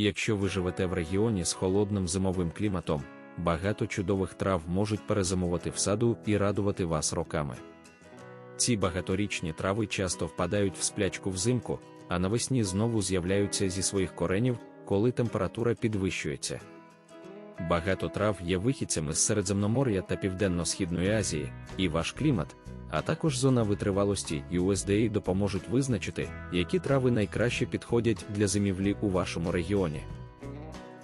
Якщо ви живете в регіоні з холодним зимовим кліматом, багато чудових трав можуть перезимувати в саду і радувати вас роками. Ці багаторічні трави часто впадають в сплячку взимку, а навесні знову з'являються зі своїх коренів, коли температура підвищується. Багато трав є вихідцями з Середземномор'я та Південно-Східної Азії, і ваш клімат, а також зона витривалості USDA допоможуть визначити, які трави найкраще підходять для зимівлі у вашому регіоні.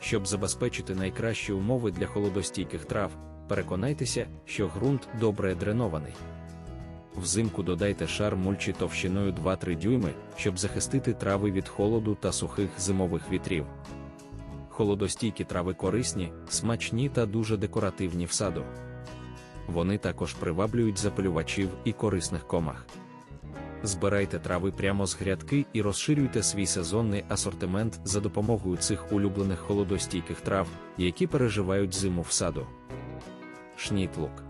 Щоб забезпечити найкращі умови для холодостійких трав, переконайтеся, що ґрунт добре дренований. Взимку додайте шар мульчі товщиною 2-3 дюйми, щоб захистити трави від холоду та сухих зимових вітрів. Холодостійкі трави корисні, смачні та дуже декоративні в саду. Вони також приваблюють запилювачів і корисних комах. Збирайте трави прямо з грядки і розширюйте свій сезонний асортимент за допомогою цих улюблених холодостійких трав, які переживають зиму в саду. Шнітлук.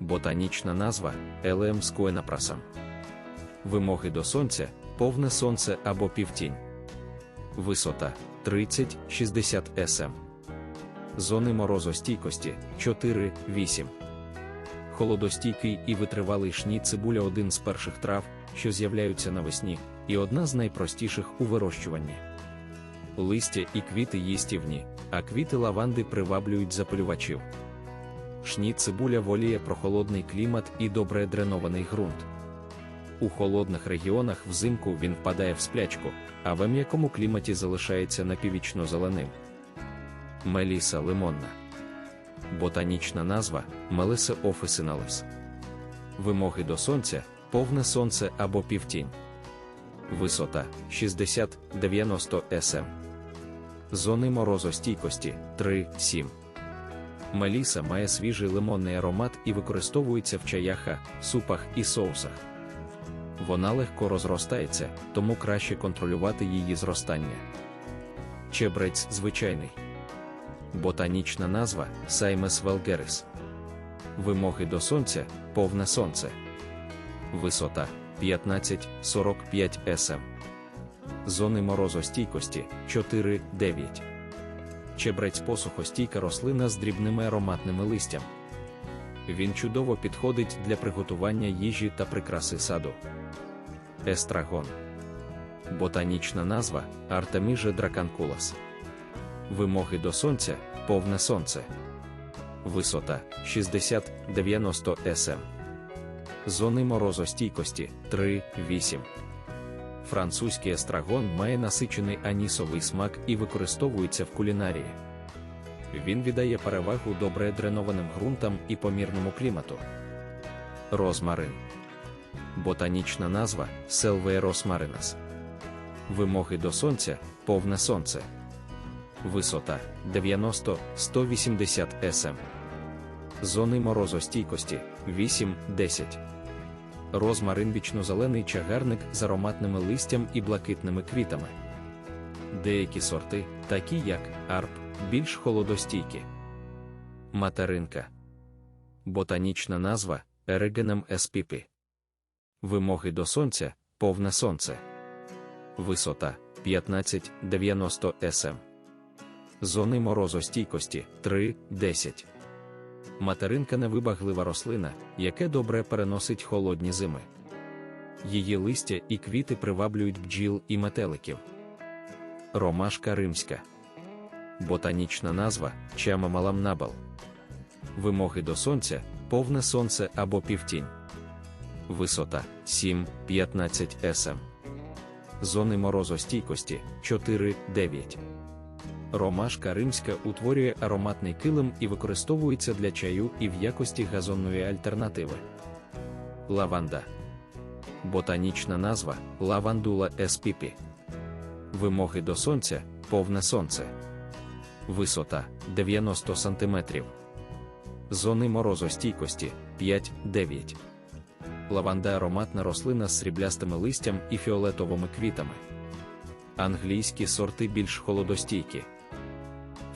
Ботанічна назва Елем скуенапрасам. Вимоги до сонця повне сонце або півтінь. Висота 30-60 см. Зони морозостійкості 4-8. Холодостійкий і витривалий шні цибуля один з перших трав, що з'являються навесні, і одна з найпростіших у вирощуванні. Листя і квіти їстівні, а квіти лаванди приваблюють запилювачів. Шні цибуля воліє прохолодний клімат і добре дренований ґрунт. У холодних регіонах взимку він впадає в сплячку, а в м'якому кліматі залишається напіввічно зеленим. Меліса лимонна. Ботанічна назва Мелиса officinalis. Вимоги до сонця повне сонце або півтінь. Висота 60-90 см. Зони морозостійкості 3-7. Меліса має свіжий лимонний аромат і використовується в чаяха, супах і соусах. Вона легко розростається, тому краще контролювати її зростання. Чебрець звичайний. Ботанічна назва Саймес Велгерис. Вимоги до сонця повне сонце. Висота 15-45 см. Зони морозостійкості 4-9. Чебрець посухостійка рослина з дрібними ароматними листям. Він чудово підходить для приготування їжі та прикраси саду. Естрагон. Ботанічна назва Артеміже драканкулас. Вимоги до сонця повне сонце. Висота 60-90 см. Зони морозостійкості 3-8. Французький естрагон має насичений анісовий смак і використовується в кулінарії. Він віддає перевагу добре дренованим ґрунтам і помірному клімату. Розмарин. Ботанічна назва Селвея росмаринас. Вимоги до сонця повне сонце. Висота 90-180 см. Зони морозостійкості 8-10. Розмарин вічнозелений чагарник з ароматними листям і блакитними квітами. Деякі сорти, такі як арп, більш холодостійкі. Материнка. Ботанічна назва Ерегенем spp. Вимоги до сонця повне сонце. Висота 15-90 см. Зони морозостійкості 3-10. Материнка невибаглива рослина, яке добре переносить холодні зими. Її листя і квіти приваблюють бджіл і метеликів. Ромашка римська. Ботанічна назва чама маламнабал. Вимоги до сонця повне сонце або півтінь. Висота 7-15 см. Зони морозостійкості 4-9. Ромашка римська утворює ароматний килим і використовується для чаю і в якості газонної альтернативи. Лаванда. Ботанічна назва лавандула spp. Вимоги до сонця повне сонце. Висота 90 см. Зони морозостійкості 5-9. Лаванда ароматна рослина з сріблястими листям і фіолетовими квітами. Англійські сорти більш холодостійкі.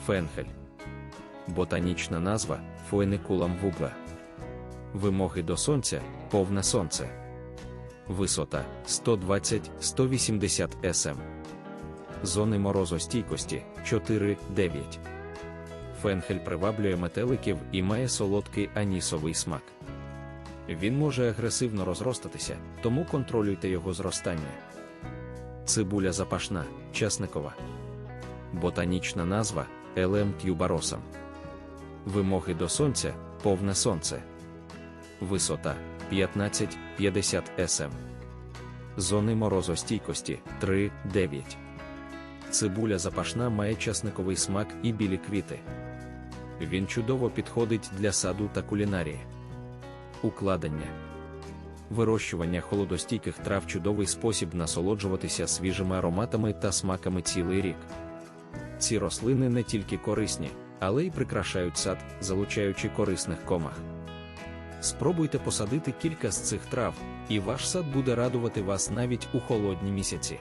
Фенхель. Ботанічна назва Фуеникулам вубла. Вимоги до сонця повне сонце. Висота 120-180 см. Зони морозостійкості 4-9. Фенхель приваблює метеликів і має солодкий анісовий смак. Він може агресивно розростатися, тому контролюйте його зростання. Цибуля запашна, часникова. Ботанічна назва Елем тюбаросам. Вимоги до сонця повне сонце. Висота 15-50 см. Зони морозостійкості 3-9. Цибуля запашна має часниковий смак і білі квіти. Він чудово підходить для саду та кулінарії. Укладення. Вирощування холодостійких трав чудовий спосіб насолоджуватися свіжими ароматами та смаками цілий рік. Ці рослини не тільки корисні, але й прикрашають сад, залучаючи корисних комах. Спробуйте посадити кілька з цих трав, і ваш сад буде радувати вас навіть у холодні місяці.